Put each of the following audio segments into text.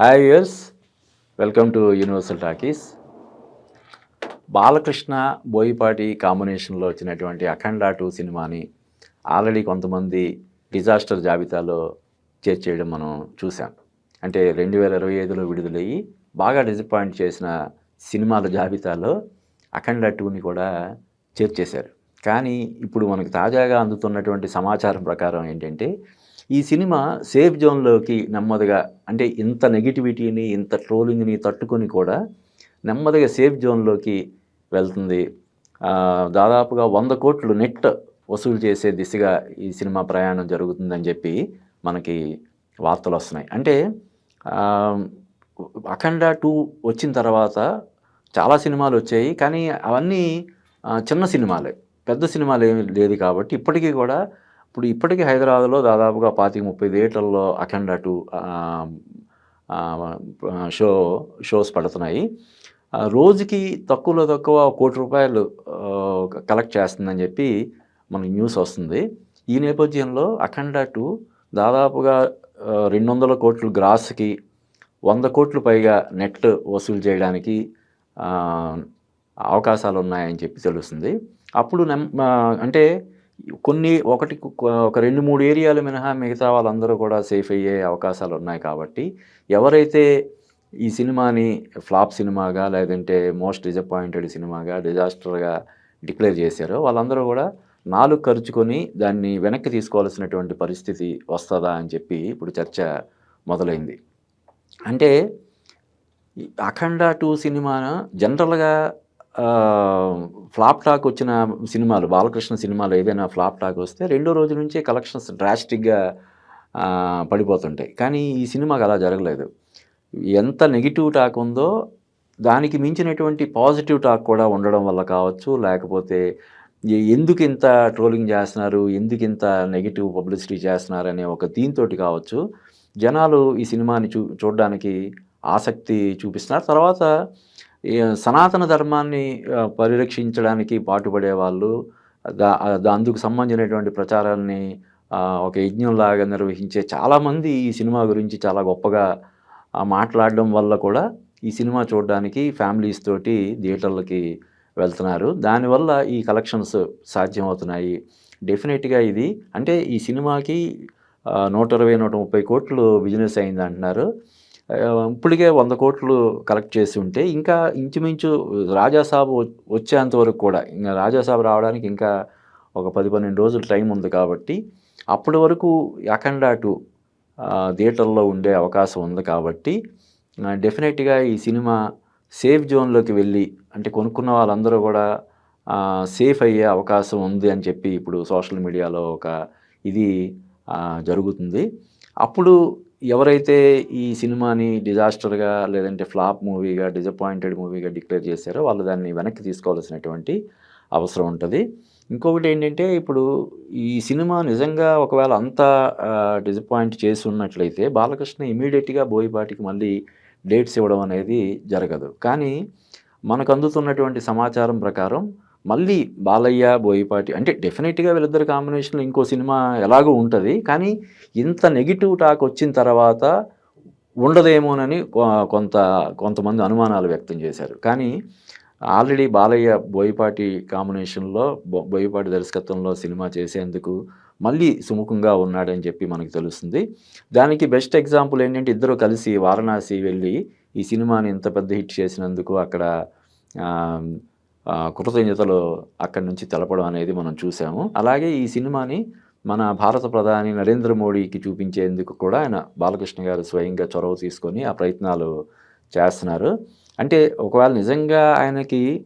Hi yours welcome to universal talkies Balakrishna Boyapati కాంబినేషన్లో వచ్చినటువంటి Akhanda two సినిమాని ఆల్రెడీ కొంతమంది డిజాస్టర్ జాబితాలో చేర్చేయడం మనం చూసాం అంటే రెండు వేల ఇరవై ఐదులో విడుదలయ్యి బాగా డిసప్పాయింట్ చేసిన సినిమాల జాబితాలో అఖండ టూని కూడా చేర్చేశారు. కానీ ఇప్పుడు మనకు తాజాగా అందుతున్నటువంటి సమాచారం ప్రకారం ఏంటంటే ఈ సినిమా సేఫ్ జోన్లోకి నెమ్మదిగా అంటే ఇంత నెగిటివిటీని ఇంత ట్రోలింగ్ని తట్టుకొని కూడా నెమ్మదిగా సేఫ్ జోన్లోకి వెళ్తుంది. దాదాపుగా వంద కోట్లు నెట్ వసూలు చేసే దిశగా ఈ సినిమా ప్రయాణం జరుగుతుందని చెప్పి మనకి వార్తలు వస్తున్నాయి. అంటే అఖండ టూ వచ్చిన తర్వాత చాలా సినిమాలు వచ్చాయి కానీ అవన్నీ చిన్న సినిమాలే పెద్ద సినిమాలు ఏమి లేదు కాబట్టి ఇప్పటికీ కూడా ఇప్పుడు ఇప్పటికీ హైదరాబాద్లో దాదాపుగా పాతిక ముప్పై థియేటర్లో అఖండ టూ షో షోస్ పడుతున్నాయి. రోజుకి తక్కువలో తక్కువ కోటి రూపాయలు కలెక్ట్ చేస్తుందని చెప్పి మనకి న్యూస్ వస్తుంది. ఈ నేపథ్యంలో అఖండ టూ దాదాపుగా రెండు వందల కోట్లు గ్రాస్కి వంద కోట్లు పైగా నెట్ వసూలు చేయడానికి అవకాశాలు ఉన్నాయని చెప్పి తెలుస్తుంది. అప్పుడు నెమ్ అంటే కొన్ని ఒకటి ఒక రెండు మూడు ఏరియాలు మినహా మిగతా వాళ్ళందరూ కూడా సేఫ్ అయ్యే అవకాశాలు ఉన్నాయి కాబట్టి ఎవరైతే ఈ సినిమాని ఫ్లాప్ సినిమాగా లేదంటే మోస్ట్ డిజపాయింటెడ్ సినిమాగా డిజాస్టర్గా డిక్లేర్ చేశారో వాళ్ళందరూ కూడా నాలుగు ఖర్చుకొని దాన్ని వెనక్కి తీసుకోవాల్సినటువంటి పరిస్థితి వస్తుందా అని చెప్పి ఇప్పుడు చర్చ మొదలైంది. అంటే అఖండ టూ సినిమా జనరల్గా ఫ్లాప్ టాక్ వచ్చిన సినిమాలు బాలకృష్ణ సినిమాలు ఏదైనా ఫ్లాప్ టాక్ వస్తే రెండో రోజు నుంచే కలెక్షన్స్ డ్రాస్టిక్గా పడిపోతుంటాయి. కానీ ఈ సినిమాకి అలా జరగలేదు. ఎంత నెగిటివ్ టాక్ ఉందో దానికి మించినటువంటి పాజిటివ్ టాక్ కూడా ఉండడం వల్ల కావచ్చు లేకపోతే ఎందుకు ఇంత ట్రోలింగ్ చేస్తున్నారు ఎందుకు ఇంత నెగిటివ్ పబ్లిసిటీ చేస్తున్నారు అనే ఒక దీంతో కావచ్చు జనాలు ఈ సినిమాని చూ చూడడానికి ఆసక్తి చూపిస్తున్నారు. తర్వాత సనాతన ధర్మాన్ని పరిరక్షించడానికి పాటుపడే వాళ్ళు దా దా- అందుకు సంబంధించినటువంటి ప్రచారాన్ని ఒక యజ్ఞంలాగా నిర్వహించే చాలామంది ఈ సినిమా గురించి చాలా గొప్పగా మాట్లాడడం వల్ల కూడా ఈ సినిమా చూడడానికి ఫ్యామిలీస్ తోటి థియేటర్లకి వెళ్తున్నారు. దానివల్ల ఈ కలెక్షన్స్ సాధ్యమవుతున్నాయి. డెఫినెట్గా ఇది అంటే ఈ సినిమాకి నూట ఇరవై నూట ముప్పై కోట్లు బిజినెస్ అయింది అంటున్నారు ఇప్పటికే వంద కోట్లు కలెక్ట్ చేసి ఉంటే ఇంకా ఇంచుమించు రాజాసాబు వచ్చేంత వరకు కూడా ఇంకా రాజాసాబు రావడానికి ఇంకా ఒక పది పన్నెండు రోజులు టైం ఉంది కాబట్టి అప్పటి వరకు అఖండ టూ థియేటర్లో ఉండే అవకాశం ఉంది కాబట్టి డెఫినెట్గా ఈ సినిమా సేఫ్ జోన్లోకి వెళ్ళి అంటే కొనుక్కున్న వాళ్ళందరూ కూడా సేఫ్ అయ్యే అవకాశం ఉంది అని చెప్పి ఇప్పుడు సోషల్ మీడియాలో ఒక ఇది జరుగుతుంది. అప్పుడు ఎవరైతే ఈ సినిమాని డిజాస్టర్గా లేదంటే ఫ్లాప్ మూవీగా డిసప్పాయింటెడ్ మూవీగా డిక్లేర్ చేశారో వాళ్ళు దాన్ని వెనక్కి తీసుకోవాల్సినటువంటి అవసరం ఉంటుంది. ఇంకొకటి ఏంటంటే ఇప్పుడు ఈ సినిమా నిజంగా ఒకవేళ అంతా డిజపాయింట్ చేసి ఉన్నట్లయితే బాలకృష్ణ ఇమీడియట్గా బోయపాటికి మళ్ళీ డేట్స్ ఇవ్వడం అనేది జరగదు. కానీ మనకు అందుతున్నటువంటి సమాచారం ప్రకారం మళ్ళీ బాలయ్య బోయపాటి అంటే డెఫినెట్గా వీళ్ళిద్దరు కాంబినేషన్లో ఇంకో సినిమా ఎలాగో ఉంటుంది. కానీ ఇంత నెగిటివ్ టాక్ వచ్చిన తర్వాత ఉండదేమోనని కొ- కొంత కొంతమంది అనుమానాలు వ్యక్తం చేశారు. కానీ ఆల్రెడీ బాలయ్య బోయపాటి కాంబినేషన్లో బో- బోయపాటి దర్శకత్వంలో సినిమా చేసేందుకు మళ్ళీ సుముఖంగా ఉన్నాడని చెప్పి మనకు తెలుస్తుంది. దానికి బెస్ట్ ఎగ్జాంపుల్ ఏంటంటే ఇద్దరు కలిసి వారణాసి వెళ్ళి ఈ సినిమాని ఇంత పెద్ద హిట్ చేసినందుకు అక్కడ కృతజ్ఞతలు అక్కడి నుంచి తెలపడం అనేది మనం చూసాము. అలాగే ఈ సినిమాని మన భారత ప్రధాని నరేంద్ర మోడీకి చూపించేందుకు కూడా ఆయన బాలకృష్ణ గారు స్వయంగా చొరవ తీసుకొని ఆ ప్రయత్నాలు చేస్తున్నారు. అంటే ఒకవేళ నిజంగా ఆయనకి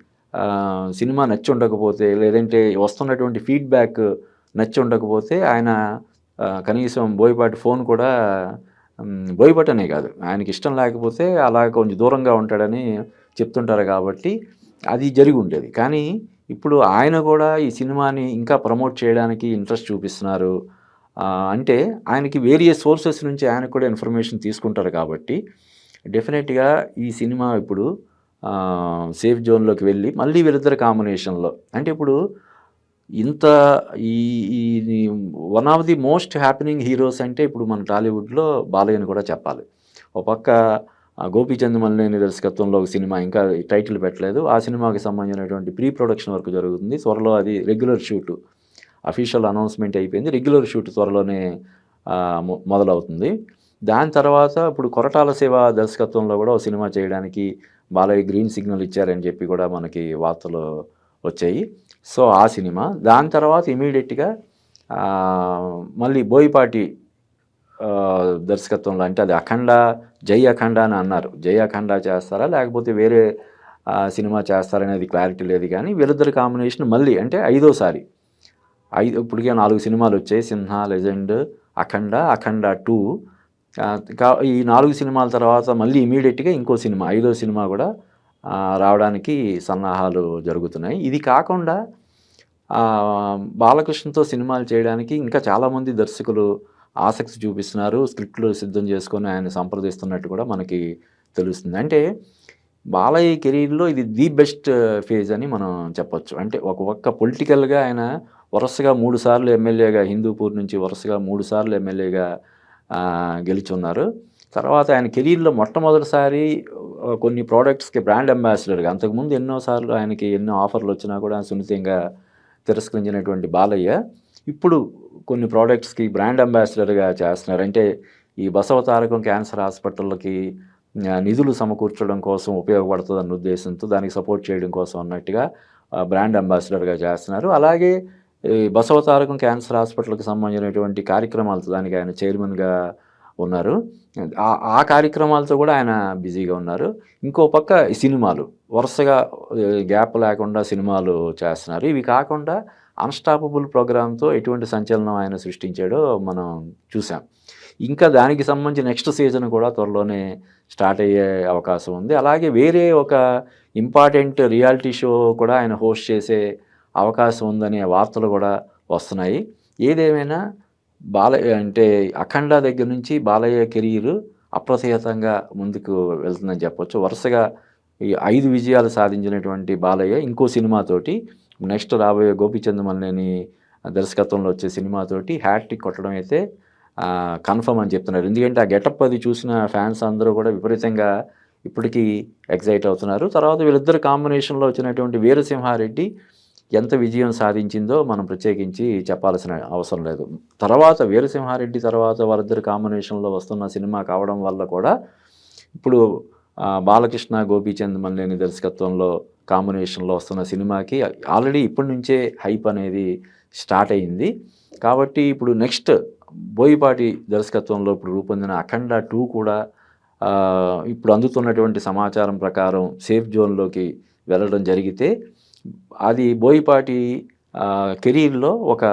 సినిమా నచ్చి ఉండకపోతే లేదంటే వస్తున్నటువంటి ఫీడ్బ్యాక్ నచ్చి ఉండకపోతే ఆయన కనీసం బోయపాటి ఫోన్ కూడా బోయపాటనే కాదు. ఆయనకి ఇష్టం లేకపోతే అలా కొంచెం దూరంగా ఉంటాడని చెప్తుంటారు కాబట్టి అది జరిగి ఉండేది. కానీ ఇప్పుడు ఆయన కూడా ఈ సినిమాని ఇంకా ప్రమోట్ చేయడానికి ఇంట్రెస్ట్ చూపిస్తున్నారు. అంటే ఆయనకి వేరియస్ సోర్సెస్ నుంచి ఆయన కూడా ఇన్ఫర్మేషన్ తీసుకుంటారు కాబట్టి డెఫినెట్గా ఈ సినిమా ఇప్పుడు సేఫ్ జోన్లోకి వెళ్ళి మళ్ళీ వీళ్ళిద్దరు కాంబినేషన్లో అంటే ఇప్పుడు ఇంత ఈ ఈ one of the most happening heroes అంటే ఇప్పుడు మన టాలీవుడ్లో బాలయ్యని కూడా చెప్పాలి. ఒక పక్క గోపీచంద్ మల్లేని దర్శకత్వంలో ఒక సినిమా ఇంకా టైటిల్ పెట్టలేదు. ఆ సినిమాకి సంబంధించినటువంటి ప్రీ ప్రొడక్షన్ వర్క్ జరుగుతుంది. త్వరలో అది రెగ్యులర్ షూట్ అఫీషియల్ అనౌన్స్మెంట్ అయిపోయింది. రెగ్యులర్ షూట్ త్వరలోనే మొ- మొదలవుతుంది. దాని తర్వాత ఇప్పుడు కొరటాల శివ దర్శకత్వంలో కూడా ఒక సినిమా చేయడానికి బాలయ్య గ్రీన్ సిగ్నల్ ఇచ్చారని చెప్పి కూడా మనకి వార్తలు వచ్చాయి. సో ఆ సినిమా. దాని తర్వాత ఇమీడియట్గా మళ్ళీ బోయపాటి దర్శకత్వంలో అంటే అది అఖండ జై అఖండ అని అన్నారు. జై అఖండ చేస్తారా? లేకపోతే వేరే సినిమా చేస్తారనేది క్లారిటీ లేదు కానీ వీళ్ళిద్దరి కాంబినేషన్ మళ్ళీ అంటే ఐదోసారి. ఐదు ఇప్పటికే నాలుగు సినిమాలు వచ్చాయి. Simha Legend Akhanda Akhanda two. ఈ నాలుగు సినిమాల తర్వాత మళ్ళీ ఇమీడియట్గా ఇంకో సినిమా ఐదో సినిమా కూడా రావడానికి సన్నాహాలు జరుగుతున్నాయి. ఇది కాకుండా బాలకృష్ణతో సినిమాలు చేయడానికి ఇంకా చాలామంది దర్శకులు ఆసక్తి చూపిస్తున్నారు స్క్రిప్ట్లు సిద్ధం చేసుకొని ఆయన సంప్రదిస్తున్నట్టు కూడా మనకి తెలుస్తుంది. అంటే బాలయ్య కెరీర్లో ఇది ది బెస్ట్ ఫేజ్ అని మనం చెప్పొచ్చు. అంటే ఒక ఒక్క పొలిటికల్గా ఆయన వరుసగా మూడు సార్లు ఎమ్మెల్యేగా హిందూపూర్ నుంచి వరుసగా మూడు సార్లు ఎమ్మెల్యేగా గెలుచున్నారు. తర్వాత ఆయన కెరీర్లో మొట్టమొదటిసారి కొన్ని ప్రోడక్ట్స్కి బ్రాండ్ అంబాసిడర్గా అంతకుముందు ఎన్నోసార్లు ఆయనకి ఎన్నో ఆఫర్లు వచ్చినా కూడా సున్నితంగా తిరస్కరించినటువంటి బాలయ్య. ఇప్పుడు కొన్ని ప్రోడక్ట్స్కి బ్రాండ్ అంబాసిడర్గా చేస్తున్నారు అంటే ఈ బసవతారకం క్యాన్సర్ హాస్పిటల్కి నిధులు సమకూర్చడం కోసం ఉపయోగపడుతుంది అన్న ఉద్దేశంతో దానికి సపోర్ట్ చేయడం కోసం అన్నట్టుగా బ్రాండ్ అంబాసిడర్గా చేస్తున్నారు. అలాగే ఈ బసవతారకం క్యాన్సర్ హాస్పిటల్కి సంబంధించినటువంటి కార్యక్రమాలతో దానికి ఆయన చైర్మన్గా ఉన్నారు. ఆ- ఆ కార్యక్రమాలతో కూడా ఆయన బిజీగా ఉన్నారు. ఇంకో పక్క సినిమాలు వరుసగా గ్యాప్ లేకుండా సినిమాలు చేస్తున్నారు. ఇవి కాకుండా అన్స్టాపబుల్ ప్రోగ్రామ్తో ఎటువంటి సంచలనం ఆయన సృష్టించాడో మనం చూసాం ఇంకా దానికి సంబంధించి నెక్స్ట్ సీజన్ కూడా త్వరలోనే స్టార్ట్ అయ్యే అవకాశం ఉంది. అలాగే వేరే ఒక ఇంపార్టెంట్ రియాలిటీ షో కూడా ఆయన హోస్ట్ చేసే అవకాశం ఉందనే వార్తలు కూడా వస్తున్నాయి. ఏదేమైనా బాలయ్య అంటే అఖండ దగ్గర నుంచి బాలయ్య కెరీర్ అప్రతిహతంగా ముందుకు వెళ్తుందని చెప్పొచ్చు. వరుసగా ఈ ఐదు విజయాలు సాధించినటువంటి బాలయ్య ఇంకో సినిమాతోటి నెక్స్ట్ రాబోయే గోపీచంద్ మల్లేని దర్శకత్వంలో వచ్చే సినిమాతోటి హ్యాట్రిక్ కొట్టడం అయితే కన్ఫర్మ్ అని చెప్తున్నారు. ఎందుకంటే ఆ గెటప్ అది చూసిన ఫ్యాన్స్ అందరూ కూడా విపరీతంగా ఇప్పటికీ ఎగ్జైట్ అవుతున్నారు. తర్వాత వీళ్ళిద్దరు కాంబినేషన్లో వచ్చినటువంటి వీరసింహారెడ్డి ఎంత విజయం సాధించిందో మనం ప్రత్యేకించి చెప్పాల్సిన అవసరం లేదు. తర్వాత వీరసింహారెడ్డి తర్వాత వాళ్ళిద్దరు కాంబినేషన్లో వస్తున్న సినిమా కావడం వల్ల కూడా ఇప్పుడు బాలకృష్ణ గోపీచంద్ మల్లేని దర్శకత్వంలో కాంబినేషన్లో వస్తున్న సినిమాకి ఆల్రెడీ ఇప్పటి నుంచే హైప్ అనేది స్టార్ట్ అయింది కాబట్టి ఇప్పుడు నెక్స్ట్ బోయిపాటి దర్శకత్వంలో ఇప్పుడు రూపొందిన అఖండ టూ కూడా ఇప్పుడు అందుతున్నటువంటి సమాచారం ప్రకారం సేఫ్ జోన్లోకి వెళ్ళడం జరిగితే అది బోయిపాటి కెరీర్లో ఒక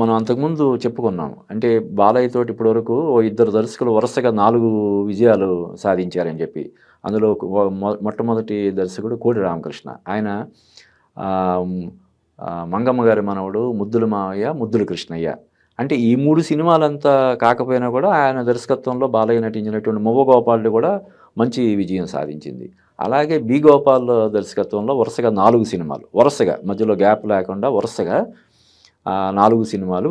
మనం అంతకుముందు చెప్పుకున్నాం. అంటే బాలయ్య తోటి ఇప్పటివరకు ఓ ఇద్దరు దర్శకులు వరుసగా నాలుగు విజయాలు సాధించారని చెప్పి. అందులో మొట్టమొదటి దర్శకుడు కోడి రామకృష్ణ. ఆయన మంగమ్మ గారి మనవడు ముద్దుల మావయ్య ముద్దుల కృష్ణయ్య. అంటే ఈ మూడు సినిమాలంతా కాకపోయినా కూడా ఆయన దర్శకత్వంలో బాలయ్య నటించినటువంటి మువ్వ గోపాలుడు కూడా మంచి విజయం సాధించింది. అలాగే బి గోపాల్ దర్శకత్వంలో వరుసగా నాలుగు సినిమాలు. వరుసగా మధ్యలో గ్యాప్ లేకుండా వరుసగా ఆ, నాలుగు సినిమాలు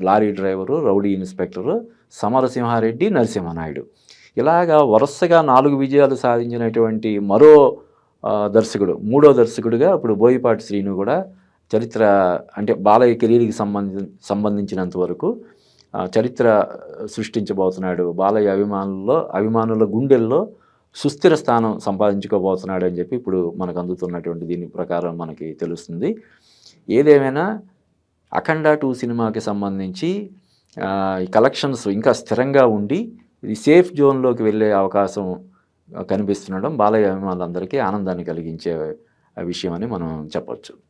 Lorry Driver Rowdy Inspector Samarasimha Reddy Narasimha Naidu. ఇలాగా వరుసగా నాలుగు విజయాలు సాధించినటువంటి మరో దర్శకుడు మూడో దర్శకుడిగా ఇప్పుడు బోయిపాటి శ్రీను కూడా చరిత్ర అంటే బాలయ్య కెరీర్కి సంబంధి సంబంధించినంత వరకు చరిత్ర సృష్టించబోతున్నాడు. బాలయ్య అభిమానుల్లో అభిమానుల గుండెల్లో సుస్థిర స్థానం సంపాదించుకోబోతున్నాడు అని చెప్పి ఇప్పుడు మనకు అందుతున్నటువంటి దీని ప్రకారం మనకి తెలుస్తుంది. ఏదేమైనా అఖండ టూ సినిమాకి సంబంధించి కలెక్షన్స్ ఇంకా స్థిరంగా ఉండి ఇది సేఫ్ జోన్లోకి వెళ్ళే అవకాశం కనిపిస్తుండడం బాలయ్య అభిమానులందరికీ ఆనందాన్ని కలిగించే విషయం అని మనం చెప్పవచ్చు